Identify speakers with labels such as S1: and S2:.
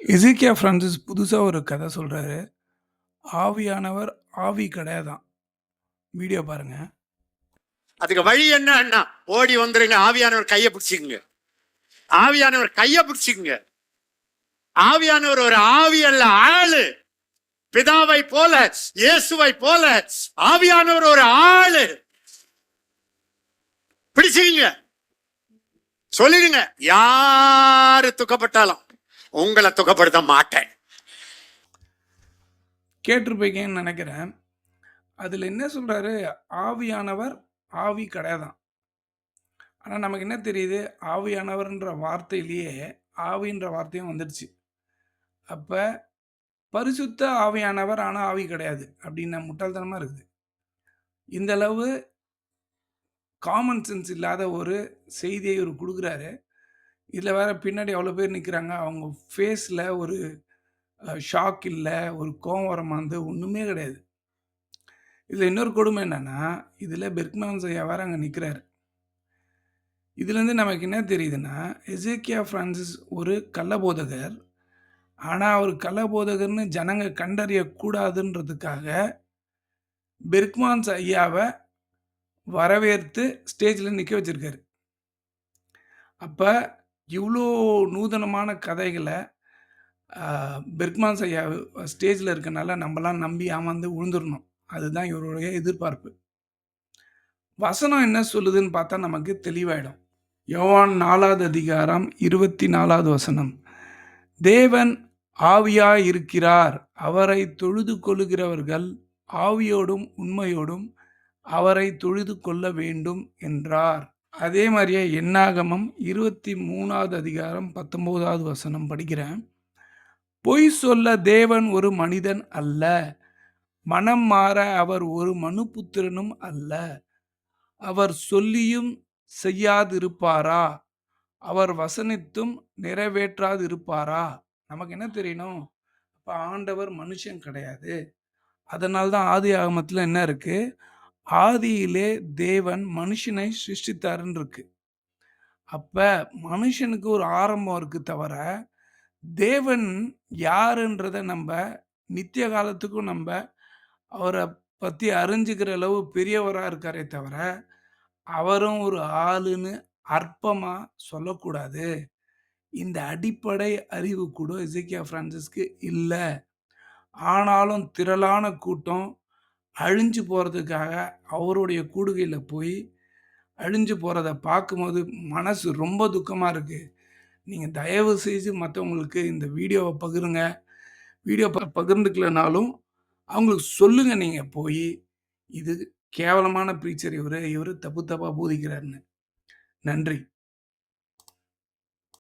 S1: எசேக்கியா Francis புதுசா ஒரு கதை சொல்றாரு. ஆவியானவர் ஆவி கிடையாதாம். வீடியோ பாருங்க.
S2: அதுக்கு வழி என்ன அண்ணா ஓடி வந்துருங்க ஆவியானவர் கையை பிடிச்சிக்குங்க ஆவியானவர் கையை பிடிச்சிக்குங்க. ஆவியானவர் ஒரு ஆவி அல்ல ஆளு பிதாவை போல இயேசுவை போல ஆவியானவர் ஒரு ஆளு பிடிச்சிக்குங்க சொல்லிடுங்க யாரு துக்கப்பட்டாலும் உங்களை துக்கப்படுத்த மாட்டேன்
S1: கேட்டிருப்பீங்கன்னு நினைக்கிறேன். அதுல என்ன சொல்றாரு? ஆவியானவர் ஆவி கிடையாதாம். ஆனா நமக்கு என்ன தெரியுது? ஆவியானவர்ன்ற வார்த்தையிலேயே ஆவின்ற வார்த்தையும் வந்துடுச்சு. அப்ப பரிசுத்த ஆவியானவர் ஆனா ஆவி கிடையாது. அப்படின்னு முட்டாள்தனமா இருக்குது. இந்த அளவு காமன் சென்ஸ் இல்லாத ஒரு செய்தியை இவர் கொடுக்குறாரு இதில் வேற பின்னாடி அவ்வளோ பேர் நிக்கிறாங்க. அவங்க ஃபேஸ்ல ஒரு அ ஷாக் இல்ல, ஒரு கோவம் வர மாந்து ஒண்ணுமே கிடையாது. இதில் இன்னொரு கொடுமை என்னன்னா, இதில் பெர்க்மேன்ஸ் ஐயா வேற அங்க நிக்கிறாரு. இதுலேருந்து நமக்கு என்ன தெரியுதுன்னா, எசேக்கியா பிரான்சிஸ் ஒரு கள்ளபோதகர். ஆனா, அவர் கள்ளபோதகர்ன்னு ஜனங்க கண்டறியக்கூடாதுன்றதுக்காக, பெர்க்மான்ஸ் ஐயாவ வரவேற்று ஸ்டேஜ்ல நிக்க வச்சிருக்காரு. அப்ப இவ்வளோ நூதனமான கதைகளை பெர்க்மான்ஸ் ஐயா ஸ்டேஜில் இருக்கனால நம்மலாம் நம்பி ஏமாந்து விழுந்துடணும் அதுதான் இவருடைய எதிர்பார்ப்பு. வசனம் என்ன சொல்லுதுன்னு பார்த்தா நமக்கு தெளிவாயிடும். யோவான் நாலாவது அதிகாரம் 24வது வசனம். தேவன் ஆவியாய் இருக்கிறார். அவரை தொழுது கொள்ளுகிறவர்கள் ஆவியோடும் உண்மையோடும் அவரை தொழுது கொள்ள வேண்டும் என்றார். அதே மாதிரியே எண்ணாகமம் இருபத்தி மூணாவது அதிகாரம் 19வது வசனம் படிக்கிறேன். பொய் சொல்ல தேவன் ஒரு மனிதன் அல்ல. மனம் மாற அவர் ஒரு மனுபுத்திரனும் அல்ல. அவர் சொல்லியும் செய்யாதிருப்பாரா? அவர் வசனித்தும் நிறைவேற்றாதிருப்பாரா? நமக்கு என்ன தெரியணும்? இப்போ ஆண்டவர் மனுஷன் கிடையாது. அதனால்தான் தான் ஆகமத்தில் என்ன இருக்குது ஆதியிலே தேவன் மனுஷனை சிருஷ்டித்தாருன்னு இருக்கு. அப்ப மனுஷனுக்கு ஒரு ஆரம்பம் இருக்கு தவிர, தேவன் யாருன்றத நம்ப நித்திய காலத்துக்கும் நம்ம அவரை பற்றி அறிஞ்சுக்கிற அளவு பெரியவராக இருக்காரே தவிர, அவரும் ஒரு ஆளுன்னு அற்பமாக சொல்லக்கூடாது. இந்த அடிப்படை அறிவு கூட இசைக்கியா பிரான்சிஸ்க்கு இல்லை ஆனாலும் திரளான கூட்டம் அழிஞ்சு போகிறதுக்காக அவருடைய கூடுகையில் போய் அழிஞ்சு போகிறத பார்க்கும்போது மனசு ரொம்ப துக்கமாக இருக்குது நீங்கள் தயவு செஞ்சு மற்றவங்களுக்கு இந்த வீடியோவை பகிருங்க. வீடியோ ப பகிர்ந்துக்கலனாலும் அவங்களுக்கு சொல்லுங்கள் நீங்கள் போய் இது கேவலமான ப்ரீச்சர் இவரு. இவர் தப்பு தப்பாக போதிக்கிறாருன்னு. நன்றி.